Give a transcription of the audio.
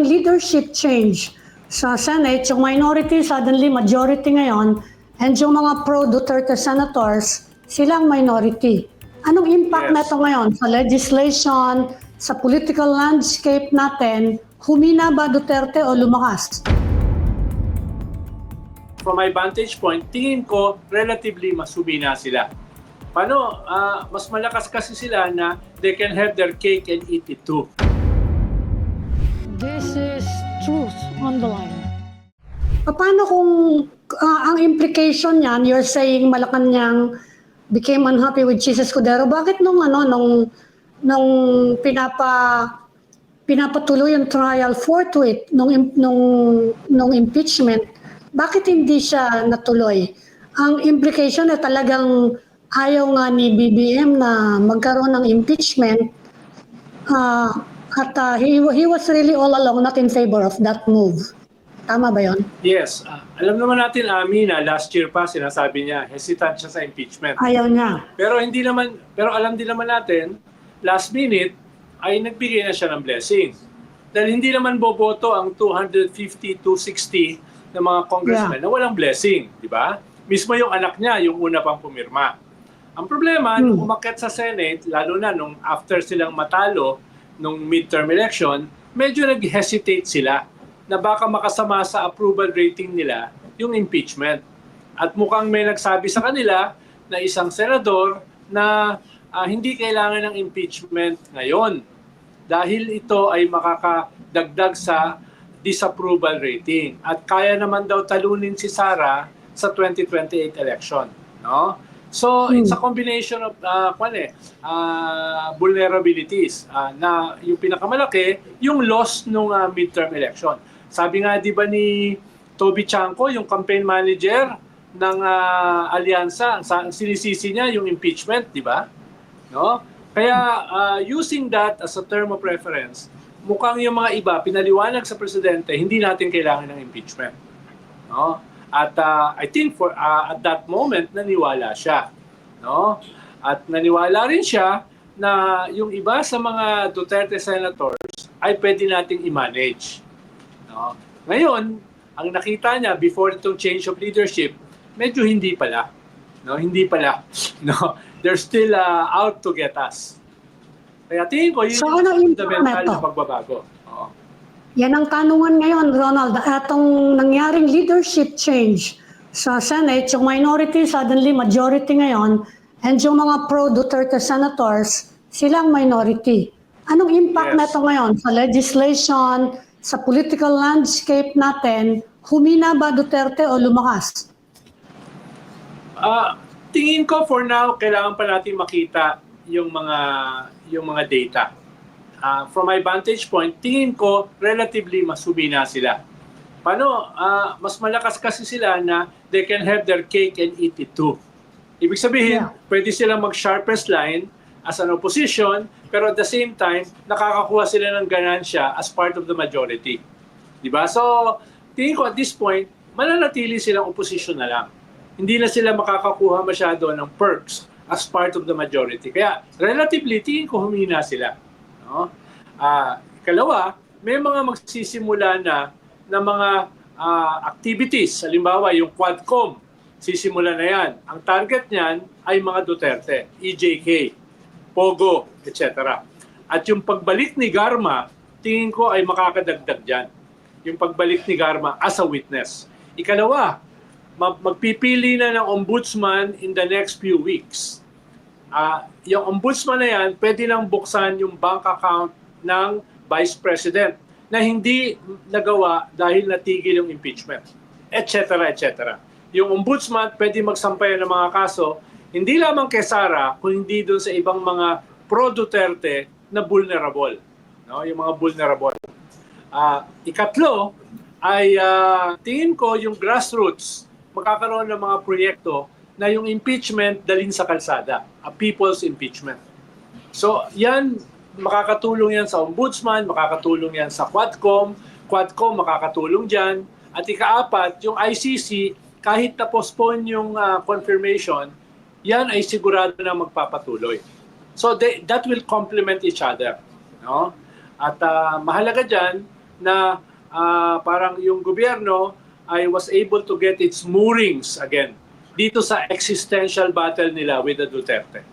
nangyaring leadership change sa Senate, yung minority suddenly majority ngayon, and yung mga pro-Duterte senators, silang minority. Anong impact Yes. na ito ngayon sa legislation, sa political landscape natin? Humina ba Duterte o lumakas? From my vantage point, tingin ko relatively mas humina sila. Paano? Ah, mas malakas kasi sila na they can have their cake and eat it too. This is truth on the line. Paano kung ah, ang implication niyan, you're saying Malacanang became unhappy with Jesus Escudero, bakit nung ano, nung, nung pinapa pinapatuloy yung trial forthwith nung, nung, nung impeachment, bakit hindi siya natuloy? Ang implication na talagang ayaw nga ni BBM na magkaroon ng impeachment Ah, at ah, he, he was really all along not in favor of that move. Tama ba yon? Yes, ah, alam naman natin, Ami, na last year pa sinasabi niya, hesitant siya sa impeachment. Ayaw niya. Pero hindi naman, pero alam din naman natin, last minute ay nagbigay na siya ng blessing. Dahil hindi naman boboto ang 250, 260 ng mga congressmen na walang blessing, di ba? Mismo yung anak niya, yung una pang pumirma. Ang problema, Hmm. nung umakyat sa Senate, lalo na nung after silang matalo nung midterm election, medyo nag-hesitate sila na baka makasama sa approval rating nila yung impeachment. At mukhang may nagsabi sa kanila na isang senador na ah, hindi kailangan ng impeachment ngayon dahil ito ay makakadagdag sa disapproval rating at kaya naman daw talunin si Sara sa 2028 election no so it's a combination of uh, kwan eh, ah, vulnerabilities ah, na yung pinakamalaki yung loss nung ah, midterm election. Sabi nga di ba ni Toby Chanko yung campaign manager ng ah, alyansa ang sinisisi niya yung impeachment di ba? No? Kaya ah, using that as a term of reference mukhang yung mga iba pinaliwanag sa presidente hindi natin kailangan ng impeachment. No at ah, I think for ah, at that moment naniwala siya no? At naniwala rin siya na yung iba sa mga Duterte senators ay pwede nating i-manage no? Ngayon ang nakita niya before itong change of leadership medyo hindi pala no? Hindi pala no? They're still ah, out to get us. Kaya tingin ko yun So, yung ano fundamental na pagbabago. Yan ang tanungan ngayon, Ronald. Atong nangyaring leadership change sa Senate, yung minority suddenly majority ngayon, and yung mga pro-Duterte senators, silang minority. Anong impact Yes. na ito ngayon sa legislation, sa political landscape natin? Humina ba Duterte o lumakas? Ah, tingin ko for now kailangan pa natin makita yung mga yung mga data. Ah, from my vantage point, tingin ko relatively mas humina sila. Paano? Ah, mas malakas kasi sila na they can have their cake and eat it too. Ibig sabihin, Yeah. pwede silang mag-sharpest line as an opposition, pero at the same time, nakakakuha sila ng ganansya as part of the majority. Di ba? So, tingin ko at this point, mananatili silang opposition na lang. Hindi na sila makakakuha masyado ng perks as part of the majority. Kaya, relatively, tingin ko humina sila. No? Ah, ikalawa, may mga magsisimula na na mga ah, activities. Halimbawa, yung Quadcom, sisimula na yan. Ang target niyan ay mga Duterte, EJK, Pogo, etc. At yung pagbalik ni Garma, tingin ko ay makakadagdag dyan. Yung pagbalik ni Garma as a witness. Ikalawa, ma- magpipili na ng ombudsman in the next few weeks. Ah, yung ombudsman na yan, pwede nang buksan yung bank account ng vice president na hindi nagawa dahil natigil yung impeachment, etc. etc. Yung ombudsman pwede magsampayan ng mga kaso hindi lamang kay Sara, kung hindi doon sa ibang mga pro-Duterte na vulnerable. No? Yung mga vulnerable. Ah, ikatlo ay ah, tingin ko yung grassroots magkakaroon ng mga proyekto na yung impeachment dalhin sa kalsada, a people's impeachment. So, yan, makakatulong yan sa ombudsman, makakatulong yan sa Quadcom, Quadcom makakatulong dyan. At ikaapat, yung ICC, kahit na-postpone yung ah, confirmation, yan ay sigurado na magpapatuloy. So, they, that will complement each other. No? At ah, mahalaga dyan, na ah, parang yung gobyerno ay was able to get its moorings again dito sa existential battle nila with the Duterte.